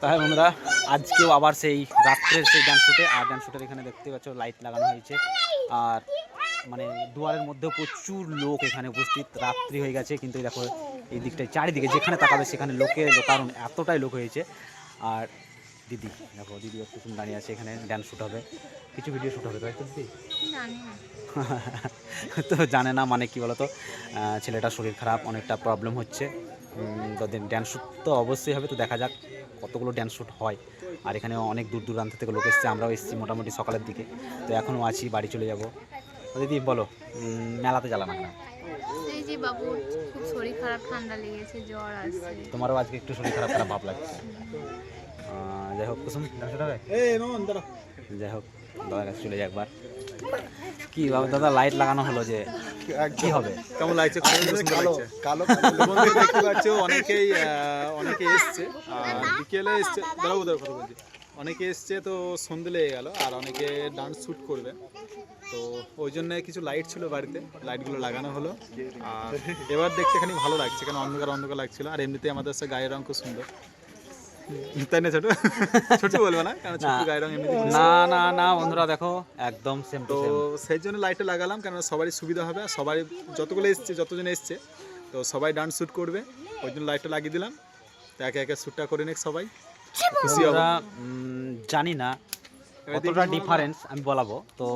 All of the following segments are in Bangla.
তাহলে বন্ধুরা, আজকেও আবার সেই রাত্রের সেই ড্যান্স শুটে আর ড্যান্স শুটের এখানে দেখতে পাচ্ছ লাইট লাগানো হয়েছে। আর মানে দুয়ারের মধ্যে প্রচুর লোক এখানে উপস্থিত, রাত্রি হয়ে গেছে, কিন্তু দেখো এই দিকটায় চারিদিকে যেখানে তাকাবে সেখানে লোকের কারণ এতটাই লোক হয়েছে। আর দিদি, দেখো, দিদি একটু দাঁড়িয়ে আছে, এখানে ড্যান্স শ্যুট হবে। কিছু ভিডিও শ্যুট হবে, তাই তো দিদি? তো জানে না মানে কি বলতো ছেলেটার শরীর খারাপ, অনেকটা প্রবলেম হচ্ছে। তো ড্যান্স শ্যুট তো অবশ্যই হবে, তো দেখা যাক। কতগুলো ড্যান্স শ্যুট হয় আর এখানে অনেক দূর দূরান্ত থেকে লোক এসছে আমরাও এসেছি মোটামুটি সকালের দিকে। তো এখনও আছি বাড়ি চলে যাব। দিদি বলো মেলাতে জ্বালা না এই যে বাবু খুব শরীর খারাপ ঠান্ডা লেগেছে জ্বর আসছে তোমারও আজকে একটু শরীর খারাপ খারাপ ভাব লাগছে। যাই হোক কুসুম? যাই হোক দাদার কাছে চলে যাই একবার। কি বাবা দাদা লাইট লাগানো হলো যে কি হবে? কেমন লাগছে? খুব সুন্দর লাগছে। কালো বন্ধু দেখতে পাচ্ছ অনেকেই অনেকে এসছে। আর বিকেলে এসছে। দাঁড়াবো ওদের কথা বলছি। অনেকে এসছে তো সন্ধে লেগে গেল আর অনেকে ডান্স শ্যুট করবে। তো ওই জন্য কিছু লাইট ছিল বাড়িতে লাইটগুলো লাগানো হলো। আর এবার দেখতে খানি ভালো লাগছে কারণ অন্ধকার অন্ধকার লাগছিল। আর এমনিতে আমাদের গায়ের রং খুব সুন্দর। তাই না ছোট? ছোট বলবে না? কারণ ছোট গায়ের রং এমনিতে খুব না না না বন্ধুরা দেখো একদম সেম তো সেই জন্য লাইটটা লাগালাম কেন সবারই সুবিধা হবে সবাই যতগুলো এসছে যতজন এসছে তো সবাই ডান্স শ্যুট করবে। ওই জন্য লাইটটা লাগিয়ে দিলাম। তো একে একে শ্যুটটা করে নিক সবাই। খুশি হব। জানি না কতটা ডিফারেন্স আমি বলাবো। তো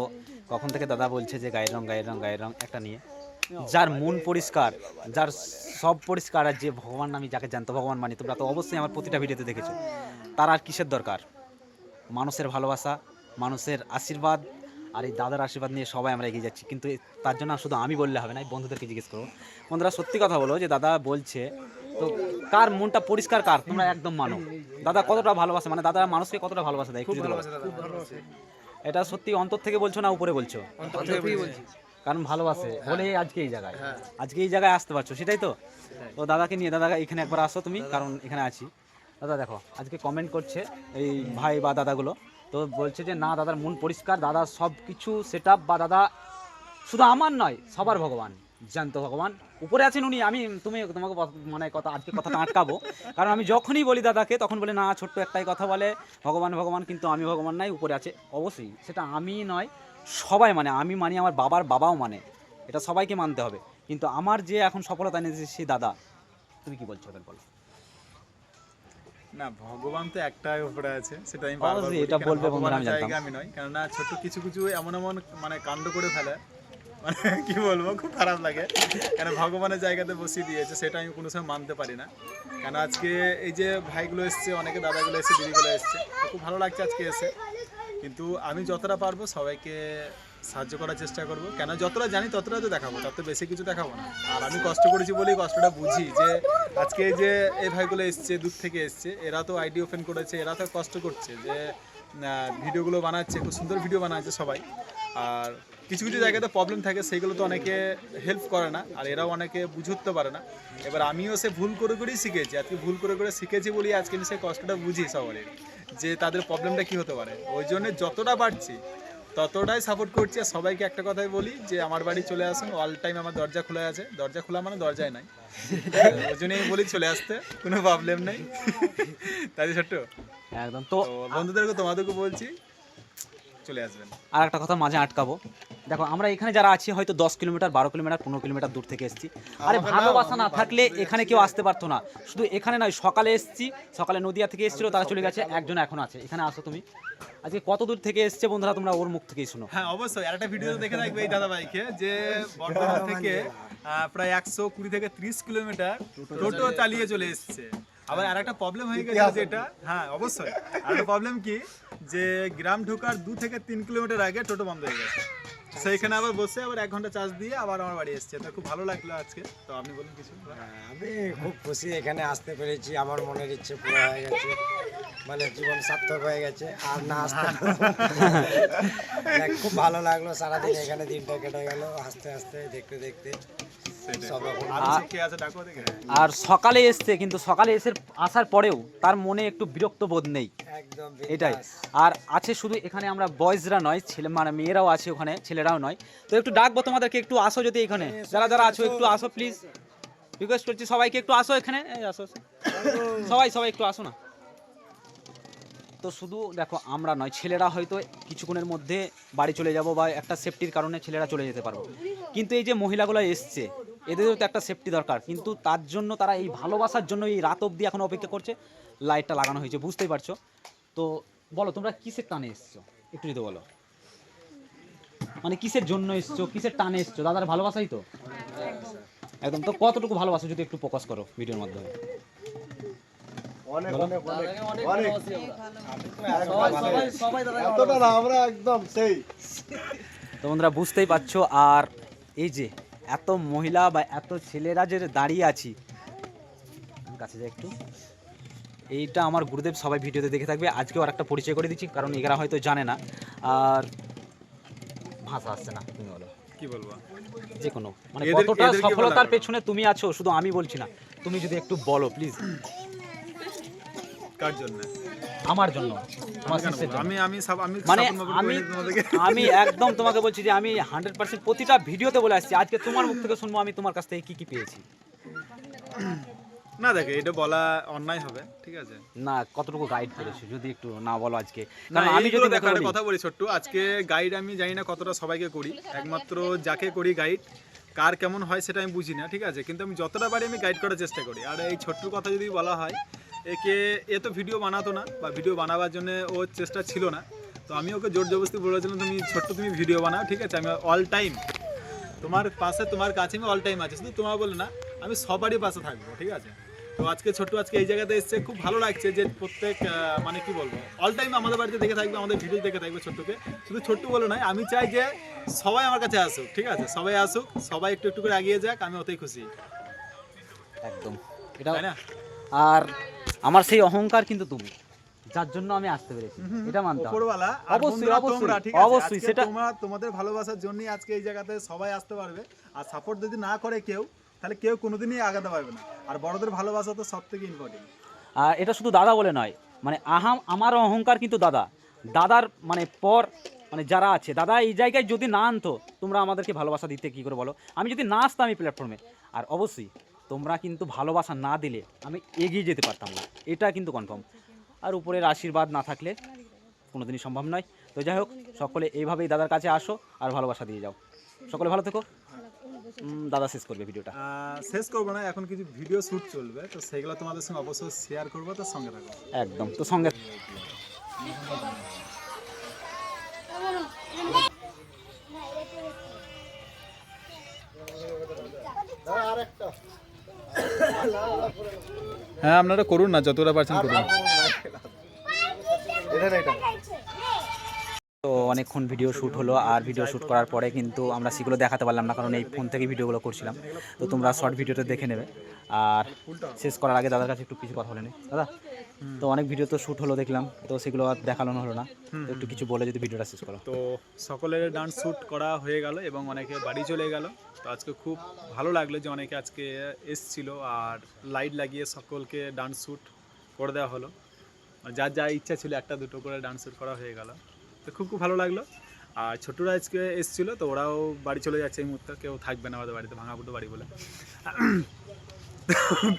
কখন থেকে দাদা বলছে যে গায়ের রং গায়ের রং গায়ের রং একটা নিয়ে। যার মন পরিষ্কার যার সব পরিষ্কার আর যে ভগবান আমি যাকে জানতো ভগবান মানি তোমরা তো অবশ্যই আমার প্রতিটা ভিডিওতে দেখেছ। তার আর কিসের দরকার? মানুষের ভালোবাসা মানুষের আশীর্বাদ আর এই দাদার আশীর্বাদ নিয়ে সবাই আমরা এগিয়ে যাচ্ছি। কিন্তু তার জন্য শুধু আমি বললে হবে না এই বন্ধুদেরকে জিজ্ঞেস করব বন্ধুরা সত্যি কথা বলো যে দাদা বলছে তো কার মনটা পরিষ্কার কার? তোমরা একদম মানো। দাদা কতটা ভালোবাসে? মানে দাদা মানুষকে কতটা ভালোবাসা? দেয় এটা সত্যি অন্তর থেকে বলছো না উপরে বলছো। কারণ ভালোবাসে বলে আজকে এই জায়গায়। আজকে এই জায়গায় আসতে পারছ সেটাই তো। তো দাদাকে নিয়ে দাদা এখানে একবার আসো তুমি কারণ এখানে আছি। দাদা দেখো আজকে কমেন্ট করছে এই ভাই বা দাদাগুলো। তো বলছে যে না দাদার মন পরিষ্কার দাদা সব কিছু সেট বা দাদা শুধু আমার নয় সবার ভগবান জানতো ভগবান। উপরে আছেন উনি আমি তুমি তোমাকে মানে কথা আজকে কথাটা আটকাবো। কারণ আমি যখনই বলি দাদাকে তখন বলে না ছোট্ট একটাই কথা বলে ভগবান ভগবান কিন্তু আমি ভগবান নাই উপরে আছে। অবশ্যই সেটা আমি নয় সবাই মানে আমি মানি আমার বাবার বাবাও মানে। এটা সবাইকে মানতে হবে। কিন্তু আমার যে এখন সফলতা এনেছে সেই দাদা তুমি কি বলছো ওদের বলো? না ভগবান তো একটাই উপরে আছে সেটা আমি বারবার এটা কেন বলবে বন্ধুরা, আমি জানতাম। আমি নয় কেননা ছোট কিছু কিছু এমন এমন মানে কাণ্ড করে ফেলে মানে কি বলব খুব খারাপ লাগে। কেন ভগবানের জায়গাতে বসিয়ে দিয়েছে সেটা আমি কোনো সময় মানতে পারি না। কেন আজকে এই যে ভাইগুলো এসছে অনেকে দাদাগুলো এসছে দিদিগুলো এসছে খুব ভালো লাগছে আজকে এসে। কিন্তু আমি যতটা পারব সবাইকে সাহায্য করার চেষ্টা করব। কেন যতটা জানি ততটা তো দেখাবো, তার তো বেশি কিছু দেখাবো না। আর আমি কষ্ট করেছি বলেই কষ্টটা বুঝি যে আজকে যে এই ভাইগুলো এসছে, দূর থেকে এসছে, এরা তো আইডি ওপেন করেছে, এরা তো কষ্ট করছে যে ভিডিওগুলো বানাচ্ছে, খুব সুন্দর ভিডিও বানাচ্ছে সবাই। আর কিছু কিছু জায়গাতে প্রবলেম থাকে, সেইগুলো তো অনেকে হেল্প করে না, আর এরাও অনেকে বুঝতে পারে না। এবার আমিও সে ভুল করে করেই শিখেছি, আজকে ভুল করে করে শিখেছি বলি আজকে আমি সে কষ্টটা বুঝি সবারই। যে তাদের প্রবলেমটা কি হতে পারে। ওই জন্য যতটা পারছি ততটাই সাপোর্ট করছি। আর সবাইকে একটা কথাই বলি যে আমার বাড়ি চলে আসুন। অল টাইম আমার দরজা খোলা আছে। দরজা খোলা মানে দরজায় নাই। ওই জন্যই বলি চলে আসতে। কোনো প্রবলেম নেই। তাই ছোট্ট? একদম। তো তো বন্ধুদেরকে তোমাদেরকে বলছি চলে আসবেন। আর একটা কথা মাঝে আটকাবো। দেখো আমরা এখানে যারা আছি হয়তো দশ কিলোমিটার বারো কিলোমিটার পনেরো কিলোমিটার দূর থেকে এসেছি। আরে ভালোবাসা না থাকলে এখানে কেউ আসতে পারতো না। শুধু এখানে নয় সকালে এসেছি সকালে নদিয়া থেকে এসেছিল তারা চলে গেছে একজন এখন আছে। এখানে আসো তুমি। আজকে কত দূর থেকে এসছে বন্ধুরা তোমরা ওর মুখ থেকেই শুনো। হ্যাঁ অবশ্যই। আর একটা ভিডিও দেখে থাকবে এই দাদা ভাইকে যে বর্ধমান থেকে প্রায় একশো কুড়ি থেকে ত্রিশ কিলোমিটার টোটো চালিয়ে চলে এসছে। আবার আর একটা প্রবলেম হয়ে গেছে যেটা হ্যাঁ অবশ্যই। আর একটা প্রবলেম কি? যে গ্রাম ঢোকার দু থেকে তিন কিলোমিটার আগে টোটো বন্ধ হয়ে গেছে। সেইখানে আবার বসে আবার এক ঘণ্টা চার্জ দিয়ে আবার আমার বাড়ি এসছে। তো খুব ভালো লাগল আজকে। তো আপনি বলুন কিছু। আমি খুব খুশি এখানে আসতে পেরেছি। আমার মনের ইচ্ছে পুরো হয়ে গেছে। মানে জীবন সার্থক হয়ে গেছে। আর না আসতে খুব ভালো লাগল সারাদিন এখানে দিনটা কেটে গেল। আস্তে আস্তে দেখতে দেখতে। আর সকালে এসছে কিন্তু সকালে এসে আসার পরেও তার মনে একটু বিরক্ত বোধ নেই। এটাই। আর আছে শুধু এখানে আমরা বয়েজরা নয় ছেলে মানে মেয়েরাও আছে ওখানে ছেলেরাও নয়। তো একটু ডাকবো তোমাদেরকে একটু আসো যদি এখানে। যারা যারা আছো একটু আসো প্লিজ রিকোয়েস্ট করছি সবাইকে একটু আসো এখানে। আসো। সবাই সবাই একটু আসো না। তো শুধু দেখো আমরা নয় ছেলেরা হয়তো কিছুক্ষণের মধ্যে বাড়ি চলে যাব বা একটা সেফটির কারণে ছেলেরা চলে যেতে পারব। কিন্তু এই যে মহিলাগুলো এসছে এদেরও তো একটা সেফটি দরকার। কিন্তু তার জন্য তারা এই ভালোবাসার জন্য এই রাত অবধি এখন অপেক্ষা করছে। লাইটটা লাগানো হয়েছে বুঝতেই পারছ? তো বলো তোমরা কিসের টানে এসছো? একটু যদি বলো। মানে কিসের জন্য এসছো? কিসের টানে এসছো? দাদার ভালোবাসাই তো? একদম। তো কতটুকু ভালোবাসো যদি একটু প্রকাশ করো ভিডিওর মাধ্যমে? এতটা একদম সেই। তো বন্ধুরা বুঝতেই পারছ। আর এই যে এত মহিলা বা এত ছেলেরা যে দাঁড়িয়ে আছি। কাছে যাই একটু। এইটা আমার গুরুদেব সবাই ভিডিওতে দেখে থাকবে। আজকেও আর একটা পরিচয় করে দিচ্ছি কারণ এরা হয়তো জানে না। আর ভাষা আসছে না তুমি বলো। কি বলব? যে কোনো। মানে কতটা সফলতার পেছনে তুমি আছো শুধু আমি বলছি না। তুমি যদি একটু বলো প্লিজ কার জন্য? আমার জন্য। আমি আমি সব আমি মানে আমি একদম তোমাকে বলছি যে আমি হান্ড্রেড পার্সেন্ট প্রতিটা ভিডিওতে বলে আসছি। আজকে তোমার মুখ থেকে শুনব আমি তোমার কাছ থেকে কি কি পেয়েছি। না দেখে এটা বলা অন্যায় হবে ঠিক আছে? না কতটুকু গাইড করেছ যদি একটু না বলো আজকে। না কারণ আমি যদি মুখে একটা কথা বলি ছোট্ট আজকে গাইড আমি জানি না কতটা সবাইকে করি একমাত্র যাকে করি গাইড কার কেমন হয় সেটা আমি বুঝি না ঠিক আছে? কিন্তু আমি যতটা পারি আমি গাইড করার চেষ্টা করি। আর এই ছোট্ট কথা যদি বলা হয় একে এ তো ভিডিও বানাতো না বা ভিডিও বানাবার জন্য ওর চেষ্টা ছিল না। তো আমি ওকে জোর জবরদস্তি বলেছিলাম তুমি ছোট্ট তুমি ভিডিও বানাও ঠিক আছে? আমি অল টাইম তোমার পাশে তোমার কাছে আমি অল টাইম আছে। শুধু তোমার বলে না আমি সবারই পাশে থাকব ঠিক আছে? তো আজকে ছোট্ট আজকে এই জায়গাতে এসছে খুব ভালো লাগছে যে প্রত্যেক মানে কি বলব অল টাইম আমাদের বাড়িতে দেখে থাকবে আমাদের ভিডিও দেখে থাকবে ছোট্টকে। শুধু ছোট্ট বলে নয় আমি চাই যে সবাই আমার কাছে আসুক ঠিক আছে? সবাই আসুক সবাই একটু একটু করে এগিয়ে যাক আমি ওতেই খুশি। একদম। এটা তাই না? আর আমার সেই অহংকার কিন্তু তুমি। যার জন্য আমি আসতে পেরেছি। এটা মানতে অবশ্যই, অবশ্যই? অবশ্যই, সেটা- তোমরা তোমাদের ভালোবাসার জন্যই আজকে এই জায়গাতে সবাই আসতে পারবে। আর সাপোর্ট যদি না করে কেউ তাহলে কেউ কোনোদিনই আগাতে পারবে না। আর বড়দের ভালোবাসা তো সব থেকে ইম্পর্টেন্ট আর এটা শুধু দাদা বলে নয় মানে আহাম আমার অহংকার কিন্তু দাদা। দাদার মানে পর মানে যারা আছে দাদা এই জায়গায় যদি না আনতো তোমরা আমাদেরকে ভালোবাসা দিতে কি করে বলো? আমি যদি না আসতাম এই প্ল্যাটফর্মে আর অবশ্যই তোমরা কিন্তু ভালোবাসা না দিলে আমি এগিয়ে যেতে পারতাম না। এটা কিন্তু কনফার্ম আর উপরের আশীর্বাদ না থাকলে কোনো দিনই সম্ভব নয়। তো যাই হোক সকলে এইভাবেই দাদার কাছে আসো আর ভালোবাসা দিয়ে যাও। সকলে ভালো থেকো। দাদা শেষ করবে ভিডিওটা। শেষ করব না এখন কিছু ভিডিও শ্যুট চলবে তো সেগুলো তোমাদের সঙ্গে অবশ্যই শেয়ার করব তো সঙ্গে থাকো। একদম তো সঙ্গে হ্যাঁ আপনারা করুন না যতটা পারছেন করুন। তো অনেকক্ষণ ভিডিও শ্যুট হলো আর ভিডিও শ্যুট করার পরে কিন্তু আমরা সেগুলো দেখাতে পারলাম না কারণ এই ফোন থেকে ভিডিওগুলো করছিলাম। তো তোমরা শর্ট ভিডিওটা দেখে নেবে। আর শেষ করার আগে দাদার কাছে একটু কিছু কথা বলে নি দাদা তো অনেক ভিডিও তো শ্যুট হলো দেখলাম তো সেগুলো আর দেখানো হলো না। তো একটু কিছু বলে যদি ভিডিওটা শেষ করো। তো সকলের ডান্স শ্যুট করা হয়ে গেল এবং অনেকে বাড়ি চলে গেল। তো আজকে খুব ভালো লাগল যে অনেকে আজকে এসছিল আর লাইট লাগিয়ে সকলকে ডান্স শ্যুট করে দেওয়া হলো। আর যার যা ইচ্ছা ছিল একটা দুটো করে ডান্স শ্যুট করা হয়ে গেল। তো খুব খুব ভালো লাগল। আর ছোটরা আজকে এসছিল তো ওরাও বাড়ি চলে যাচ্ছে এই মুহূর্তে কেউ থাকবে না আমাদের বাড়িতে ভাঙা ভাঙাপুটো বাড়ি বলে।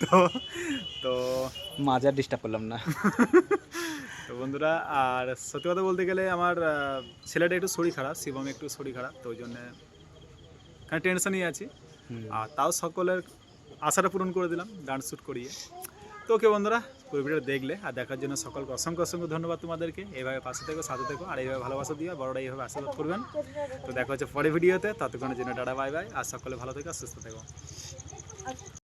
তো তো মাঝে ডিস্টার্ব করলাম না। তো বন্ধুরা আর সত্যি কথা বলতে গেলে আমার ছেলেটা একটু শরীর খারাপ শিবম একটু শরীর খারাপ তো ওই জন্যে kind টেনশনই আছি। আর তাও সকলের আশাটা পূরণ করে দিলাম ডান্স শ্যুট করিয়ে। তো ওকে বন্ধুরা পুরো ভিডিও দেখলে আর দেখার জন্য সকলকে অসংখ্য অসংখ্য ধন্যবাদ তোমাদেরকে। এইভাবে পাশে থেকো, সাথে থেকো, আর এইভাবে ভালোবাসা দিও বড়রা এইভাবে আশীর্বাদ করবেন। তো দেখা হচ্ছে পরে ভিডিওতে, ততক্ষণের জন্য ডাটা বাই বাই, আর সকলে ভালো থেকো, সুস্থ থেকো।